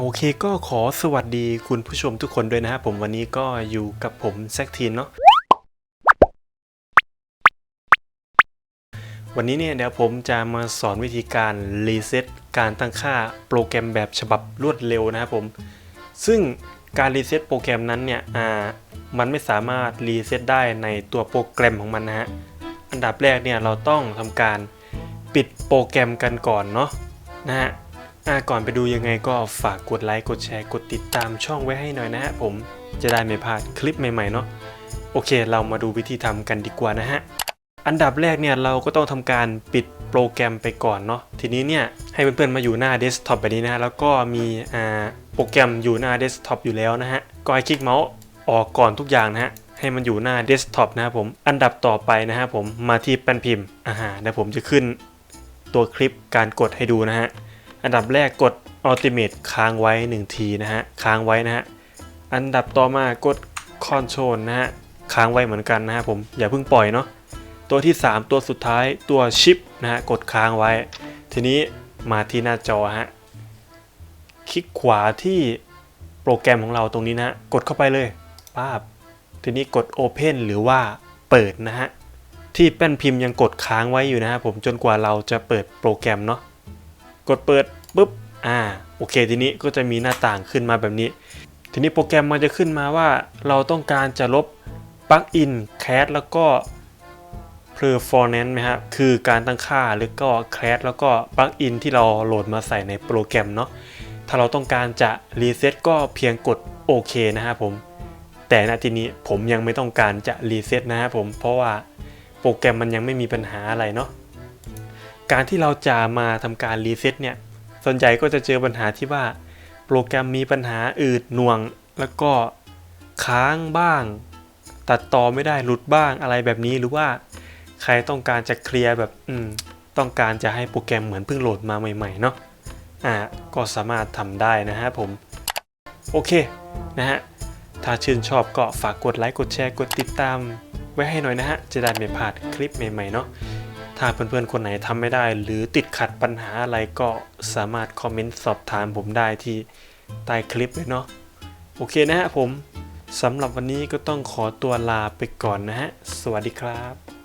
โอเคก็ขอสวัสดีคุณผู้ชมทุกคนด้วยนะครับผมวันนี้ก็อยู่กับผมแซกทีนเนาะวันนี้เนี่ยเดี๋ยวผมจะมาสอนวิธีการรีเซ็ตการตั้งค่าโปรแกรมแบบฉบับรวดเร็วนะครับผม ซึ่งการรีเซ็ตโปรแกรมนั้นเนี่ยอ่ามันไม่สามารถรีเซ็ตได้ในตัวโปรแกรมของมันนะฮะอันดับแรกเนี่ยเราต้องทำการปิดโปรแกรมกันก่อนเนาะนะฮะ อ่าก่อนไปดูยังไงก็ฝากกดไลค์กดแชร์กดติดตามช่องไว้ให้หน่อยนะฮะผมจะได้ไม่พลาดคลิปใหม่ๆเนาะโอเค เรามาดูวิธีทำกันดีกว่านะฮะอันดับแรกเนี่ยเราก็ต้องทำการปิดโปรแกรมไปก่อนเนาะทีนี้เนี่ยให้เพื่อนๆมาอยู่หน้าเดสก์ท็อปแบบนี้นะฮะแล้วก็มีอ่าโปรแกรมอยู่หน้าเดสก์ท็อปอยู่แล้วนะฮะก็ให้คลิกเมาส์ออกก่อนทุกอย่างนะฮะให้มันอยู่หน้าเดสก์ท็อปนะครับผมอันดับต่อไปนะฮะผมมาที่แป้นพิมพ์อ่าเดี๋ยวผมจะขึ้นตัวคลิปการกดให้ดูนะฮะ อันดับแรกกด Ultimate ค้างไว้ 1 ทีนะฮะ ค้างไว้นะฮะ อันดับต่อมากด Control นะฮะ ค้างไว้เหมือนกันนะฮะผม อย่าเพิ่งปล่อยเนาะ ตัวที่ 3 ตัวสุดท้ายตัว Ship นะฮะ กดค้างไว้ ทีนี้มาที่หน้าจอฮะ คลิกขวาที่โปรแกรมของเราตรงนี้นะฮะกดเข้าไปเลยป้าบ ทีนี้กด Open หรือว่าเปิดนะฮะ ที่แป้นพิมพ์ยังกดค้างไว้อยู่นะฮะผมจนกว่าเราจะเปิดโปรแกรมเนาะ กดเปิดปุ๊บอ่าโอเคทีนี้ก็จะมีหน้าต่างขึ้นมาแบบนี้ ทีนี้โปรแกรมมันจะขึ้นมาว่าเราต้องการจะลบปลั๊กอินแคสแล้วก็ performance ไหมครับคือการตั้งค่าหรือก็แคสแล้วก็ปลั๊กอินที่เราโหลดมาใส่ในโปรแกรมเนาะถ้าเราต้องการจะรีเซ็ตก็เพียงกดโอเคนะครับผม แต่ณทีนี้ผมยังไม่ต้องการจะรีเซ็ตนะครับผมเพราะว่าโปรแกรมมันยังไม่มีปัญหาอะไรเนาะ การที่เราจะมาทำการรีเซ็ตเนี่ย ส่วนใหญ่ก็จะเจอปัญหาที่ว่า โปรแกรมมีปัญหาอืดหน่วง แล้วก็ค้างบ้าง ตัดต่อไม่ได้หลุดบ้างอะไรแบบนี้หรือว่าใครต้องการจะเคลียร์แบบอืมต้องการจะให้โปรแกรมเหมือนเพิ่งโหลดมาใหม่ๆเนาะอ่าก็สามารถทำได้นะฮะผมโอเคนะฮะถ้าชื่นชอบก็ฝากกดไลค์กดแชร์กดติดตาม ไว้ให้หน่อยนะฮะจะได้ไม่พลาดคลิปใหม่ๆเนาะ ถ้าเพื่อนๆคนไหนทำไม่ได้ หรือติดขัดปัญหาอะไรก็สามารถคอมเมนต์สอบถามผมได้ที่ใต้คลิปเลยเนาะโอเคนะฮะผมสำหรับวันนี้ก็ต้องขอตัวลาไปก่อนนะฮะ สวัสดีครับ